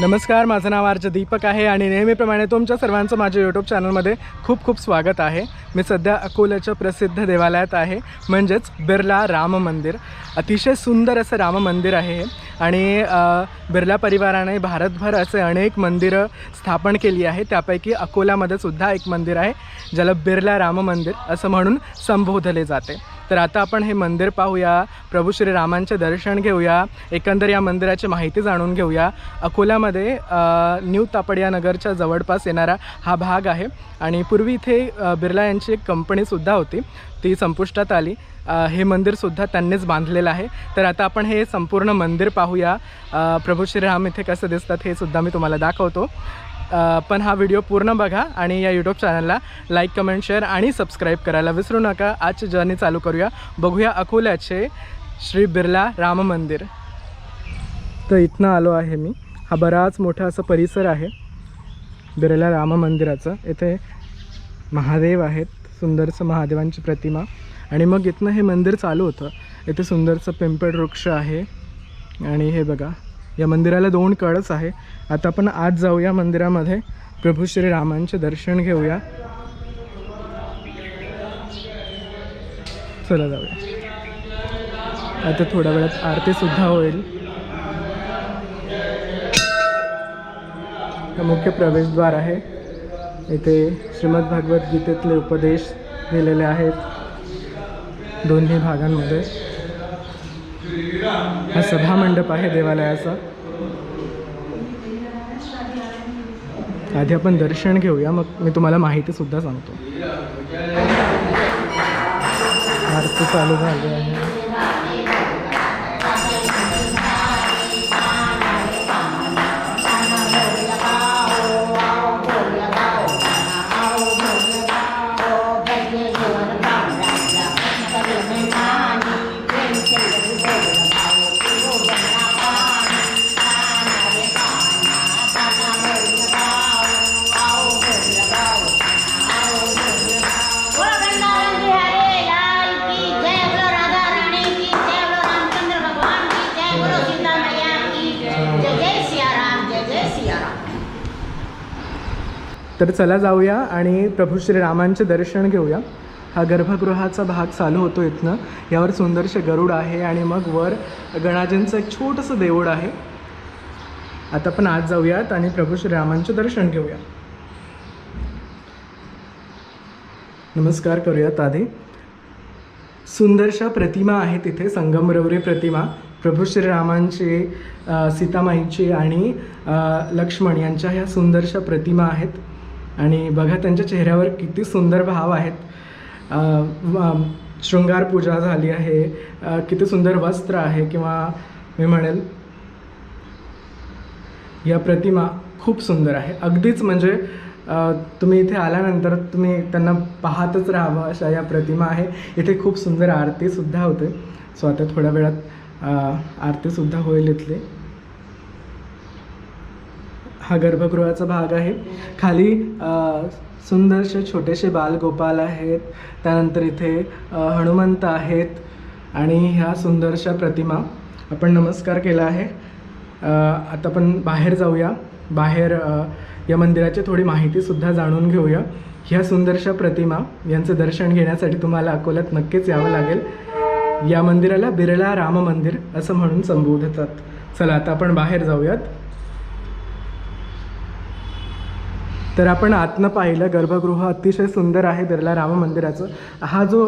नमस्कार माझं नाव आर्ज दीपक आहे आणि नेहमीप्रमाणे तुमच्या सर्वांचं माझ्या यूट्यूब चॅनलमध्ये खूप खूप स्वागत आहे. मी सध्या अकोल्याच्या प्रसिद्ध देवालयात आहे म्हणजेच बिर्ला राम मंदिर. अतिशय सुंदर असं राम मंदिर आहे आणि बिर्ला परिवाराने भारतभर असे अनेक मंदिरं स्थापन केली आहे. त्यापैकी अकोल्यामध्ये सुद्धा एक मंदिर आहे ज्याला बिर्ला राम मंदिर असं म्हणून संबोधले जाते. तर आता आपण हे मंदिर पाहूया प्रभू श्रीरामांचे दर्शन घेऊया एकंदर या मंदिराची माहिती जाणून घेऊया. अकोल्यामध्ये मध्ये न्यू तापडिया नगरच्या जवळपास येणारा हा भाग आहे. आणि पूर्वी इथे बिर्ला यांची एक कंपनीसुद्धा होती. ती संपुष्टात आली. हे मंदिरसुद्धा त्यांनीच बांधलेलं आहे. तर आता आपण हे संपूर्ण मंदिर पाहूया. प्रभू श्रीराम इथे कसं दिसतात हे सुद्धा मी तुम्हाला दाखवतो. पण हा व्हिडिओ पूर्ण बघा आणि या यूट्यूब चॅनलला लाईक कमेंट शेअर आणि सबस्क्राईब करायला विसरू नका. आजची जर्नी चालू करूया. बघूया अकोल्याचे श्री बिर्ला राम मंदिर. तर इथनं आलो आहे मी. हा बराच मोठा असा परिसर आहे. बिरला राम मंदिराचं. इथे महादेव आहेत सुंदरसं महादेवांची प्रतिमा. आणि मग इथनं हे मंदिर चालू होतं. इथे सुंदरसं पिंपळ वृक्ष आहे. आणि हे बघा या मंदिराला दोन कळस आहे. आता आपण आज जाऊया मंदिरामध्ये. प्रभू श्रीरामांचे दर्शन घेऊया. चला जाऊया. आता थोड्या वेळात आरतीसुद्धा होईल. मुख्य प्रवेशद्वार आहे. इथे श्रीमद भगवद्गीतेतले उपदेश दिलेले आहेत. दोन्ही भागांमध्ये. हा सभामंडप आहे देवालयाचा. आधी आपण दर्शन घेऊया. मग मी तुम्हाला माहितीसुद्धा सांगतो. आरती चालू झाली आहे. तर चला जाऊया आणि प्रभू श्रीरामांचे दर्शन घेऊया. हा गर्भगृहाचा भाग चालू होतो इथनं. यावर सुंदरसे गरुड आहे आणि मग वर गणाजींचं एक छोटंसं देऊळ आहे. आता आपण आज जाऊयात आणि प्रभू श्रीरामांचे दर्शन घेऊया. नमस्कार करूयात आधी. सुंदरशा प्रतिमा आहे तिथे संगमरवरी प्रतिमा. प्रभू श्रीरामांची सीतामाईची आणि लक्ष्मण यांच्या ह्या सुंदरशा प्रतिमा आहेत. आणि बघा त्यांच्या चेहऱ्यावर किती सुंदर भाव आहेत. शृंगार पूजा झाली आहे. किती सुंदर वस्त्र आहे किंवा मी म्हणेल या प्रतिमा खूप सुंदर आहे. अगदीच म्हणजे तुम्ही इथे आल्यानंतर तुम्ही त्यांना पाहतच राहावं अशा या प्रतिमा आहे. इथे खूप सुंदर आरतीसुद्धा होते. सो आता थोड्या वेळात आरतीसुद्धा होईल इथली. हा गर्भगृहाचा भाग आहे. खाली सुंदरसे छोटेसे बालगोपाल आहेत. त्यानंतर इथे हनुमंत आहेत आणि ह्या सुंदरशा प्रतिमा आपण नमस्कार केला आहे. आता आपण बाहेर जाऊया. बाहेर या मंदिराची थोडी माहितीसुद्धा जाणून घेऊया. ह्या सुंदरशा प्रतिमा यांचं दर्शन घेण्यासाठी तुम्हाला अकोल्यात नक्कीच यावं लागेल. या मंदिराला बिर्ला राम मंदिर असं म्हणून संबोधतात. चला आता आपण बाहेर जाऊयात. तर आपण आतनं पाहिलं गर्भगृह अतिशय सुंदर आहे बिर्ला राम मंदिराचं. हा जो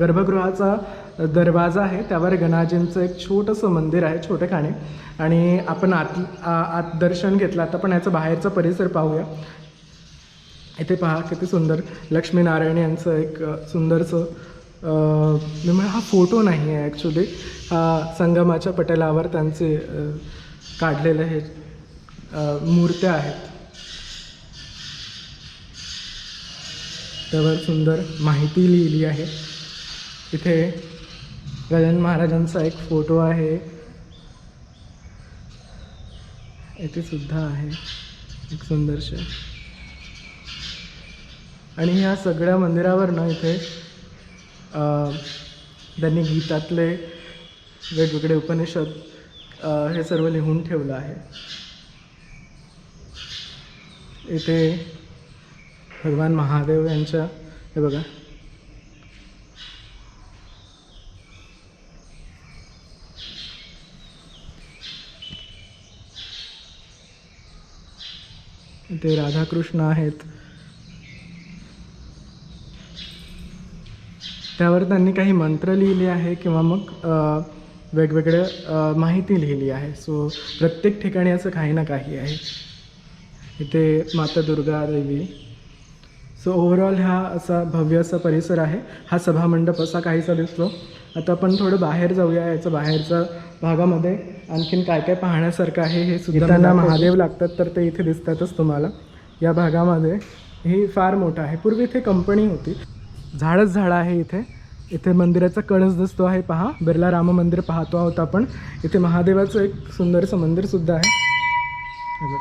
गर्भगृहाचा दरवाजा आहे त्यावर गणाजींचं एक छोटंसं मंदिर आहे छोटेखाने आणि आपण आत आ- आत दर्शन घेतलं. आता आपण याचं बाहेरचा परिसर पाहूया. इथे पहा किती सुंदर लक्ष्मीनारायण यांचं एक सुंदरसं मी म्हणजे हा फोटो नाही आहे ॲक्च्युली हा संगमाच्या पटलावर त्यांचे काढलेले हे मूर्त्या आहेत. त्यावर सुंदर माहिती लिहिली आहे. इथे गजानन महाराजांचा एक फोटो आहे. इथे सुद्धा आहे. एक सुंदरशे. आणि ह्या सगळ्या मंदिरावर ना इथे त्यांनी गीतातले वेगवेगळे उपनिषद हे सर्व लिहून ठेवलं आहे. इथे भगवान महादेव यांच्या हे बघा. इथे राधाकृष्ण आहेत. त्यावर त्यांनी काही मंत्र लिहिले आहे किंवा मग वेगवेगळ्या माहिती लिहिली आहे. सो प्रत्येक ठिकाणी असं काही ना काही आहे. इथे माता दुर्गा देवी सो ओव्हरऑल हा असा भव्य असा परिसर आहे. हा सभामंडप असा काहीसा दिसतो. आता आपण थोडं बाहेर जाऊया. याचं बाहेरच्या भागामध्ये आणखीन काय काय पाहण्यासारखं आहे हे सुद्धा त्यांना महादेव लागतात तर ते इथे दिसतातच तुम्हाला. या भागामध्ये ही फार मोठं आहे. पूर्वी इथे कंपनी होती. झाडच झाडं आहे इथे. इथे मंदिराचा कळस दिसतो आहे. पहा बिर्ला राम मंदिर पाहतो आहोत आपण. इथे महादेवाचं एक सुंदरसं मंदिरसुद्धा आहे. हे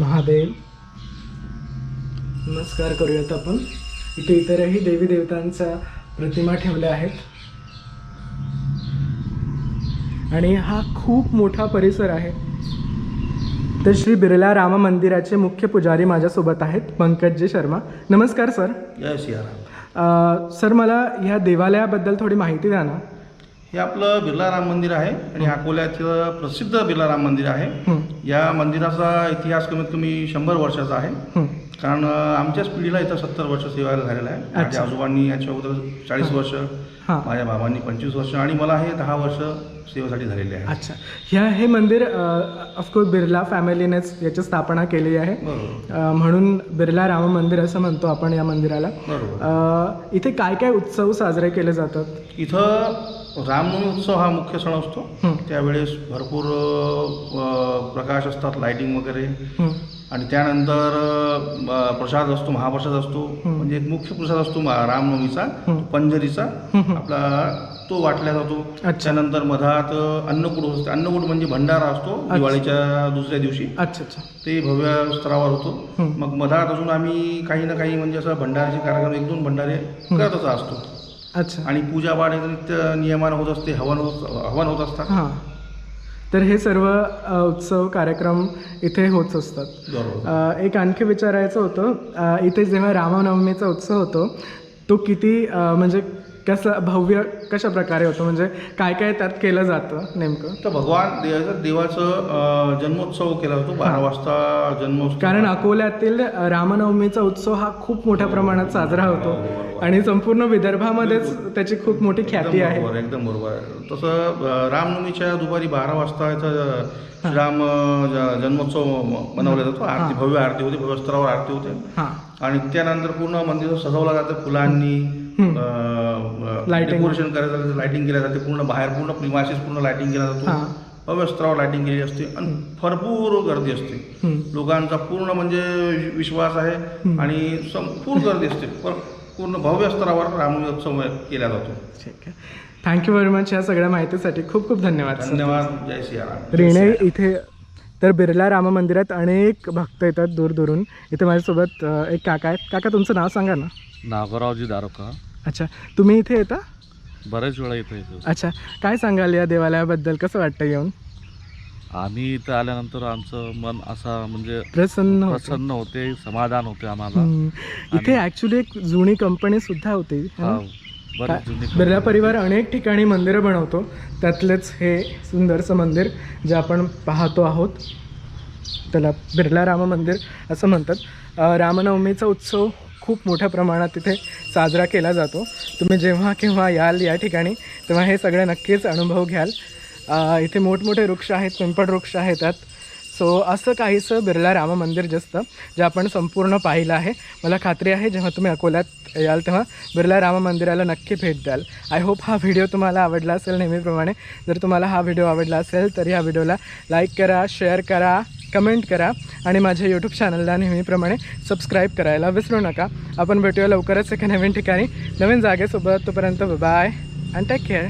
महादेव. नमस्कार करूयात आपण. इथे इतरही देवी देवतांच्या प्रतिमा ठेवल्या आहेत. आणि हा खूप मोठा परिसर आहे. तर श्री बिर्ला राम मंदिराचे मुख्य पुजारी माझ्यासोबत आहेत पंकजी शर्मा. नमस्कार सर. जय सियाराम. सर मला ह्या देवालयाबद्दल थोडी माहिती द्या ना. हे आपलं बिर्ला राम मंदिर आहे आणि अकोल्याचं प्रसिद्ध बिर्ला राम मंदिर आहे. या मंदिराचा इतिहास कमीत कमी शंभर वर्षाचा आहे. कारण आमच्याच पिढीला इथं सत्तर वर्ष सेवायला झालेलं आहे. माझ्या. आजोबांनी याच्या अगोदर चाळीस वर्ष हां. माझ्या बाबांनी पंचवीस वर्ष आणि मला हे दहा वर्ष सेवेसाठी झालेले आहे. अच्छा. ह्या हे मंदिर ऑफकोर्स बिर्ला फॅमिलीनेच याची स्थापना केली आहे. म्हणून बिर्ला राम मंदिर असं म्हणतो आपण या मंदिराला. बरोबर. इथे काय काय उत्सव साजरे केले जातात? इथं रामनवमी उत्सव हा मुख्य सण असतो. त्यावेळेस भरपूर प्रकाश असतात लाईटिंग वगैरे. आणि त्यानंतर प्रसाद असतो महाप्रसाद असतो. म्हणजे एक मुख्य प्रसाद असतो रामनवमीचा. पंजरीचा. आपला तो वाटला जातो. अच्छा. त्यानंतर मधात अन्नकूट असते. अन्नकूट म्हणजे भंडारा असतो दिवाळीच्या दुसऱ्या दिवशी. अच्छा अच्छा. ते भव्य स्तरावर होतो. मग मधात अजून आम्ही काही ना काही म्हणजे असं भंडाऱ्याचे कार्यक्रम एक दोन भंडारे करतच असतो. अच्छा. आणि एक नित्य नियमानं होत असते हवन होत हवन होत असतात. तर हे सर्व उत्सव कार्यक्रम इथे होत असतात. एक आणखी विचारायचं होतं इथे जेव्हा रामनवमीचा उत्सव होतो तो किती म्हणजे कसं भव्य कशा प्रकारे होतो? म्हणजे काय काय त्यात केलं जातं नेमकं? तर भगवान देवाचं जन्मोत्सव केला जातो बारा. वाजता जन्मोत्सव. कारण अकोल्यातील रामनवमीचा उत्सव हा खूप मोठ्या प्रमाणात साजरा होतो. आणि संपूर्ण विदर्भामध्येच त्याची खूप मोठी ख्याती आहे एकदम बरोबर. तसं रामनवमीच्या दुपारी बारा वाजता याचा ज- जन्मोत्सव मनवला जातो आरती. भव्य आरती होते भव्य स्तरावर आरती होते आणि त्यानंतर पूर्ण मंदिर सजवलं जातं फुलांनी. डेकोरेशन करायचं जातं लाइटिंग केलं जाते पूर्ण बाहेर पूर्ण प्रिमाशीस पूर्ण लाइटिंग केला. जातो भव्य स्तरावर लाइटिंग केली असते आणि भरपूर गर्दी असते. लोकांचा पूर्ण म्हणजे विश्वास आहे. आणि संपूर्ण गर्दी असते पूर्ण भव्य स्तरावर रामनवमी उत्सव केला जातो. ठीक आहे. थँक्यू व्हेरी मच या सगळ्या माहितीसाठी खूप खूप धन्यवाद. धन्यवाद. जय सियाराम रिणे इथे तर बिर्ला राम मंदिरात अनेक भक्त येतात दूर दूरून. इथे माझ्यासोबत एक काका आहेत. काका तुमचं नाव सांगा ना. नागोरावजी दारोका. अच्छा. तुम्ही इथे येता? बरेच वेळा इथं येतो. अच्छा. काय सांगाल या देवालयाबद्दल? कसं वाटतं येऊन? आम्ही इथं आल्यानंतर आमचं मन असा म्हणजे प्रसन्न होतं. प्रसन्न होते समाधान होते आम्हाला. हम्म. इथे ॲक्च्युली एक जुनी कंपनी सुद्धा होती है? ना? जुनी बिर्ला परिवार अनेक ठिकाणी मंदिरं बनवतो. त्यातलेच हे सुंदरसं मंदिर जे आपण पाहतो आहोत. त्याला बिर्ला राम मंदिर असं म्हणतात. अ, रामनवमीचा उत्सव खूप मोठ्या प्रमाणात तिथे साजरा केला जातो. तुम्ही जेव्हा केव्हा याल या ठिकाणी तेव्हा हे सगळे नक्कीच अनुभव घ्याल. इथे मोठमोठे वृक्ष आहेत पिंपळ वृक्ष आहेत त्यात. सो असं काहीसं बिर्ला राम मंदिर जे जे आपण संपूर्ण पाहिलं आहे. मला खात्री आहे जेव्हा तुम्ही अकोल्यात याल तेव्हा बिर्ला राम मंदिराला नक्की भेट द्याल. आय होप हा व्हिडिओ तुम्हाला आवडला असेल नेहमीप्रमाणे. जर तुम्हाला हा व्हिडिओ आवडला असेल तर ह्या व्हिडिओला लाईक करा शेअर करा कमेंट करा आणि माझ्या यूट्यूब चॅनलला नेहमीप्रमाणे सबस्क्राईब करायला विसरू नका. आपण भेटूया लवकरच एका नवीन ठिकाणी. नवीन जागेसोबत तोपर्यंत बाय अँड टेक केअर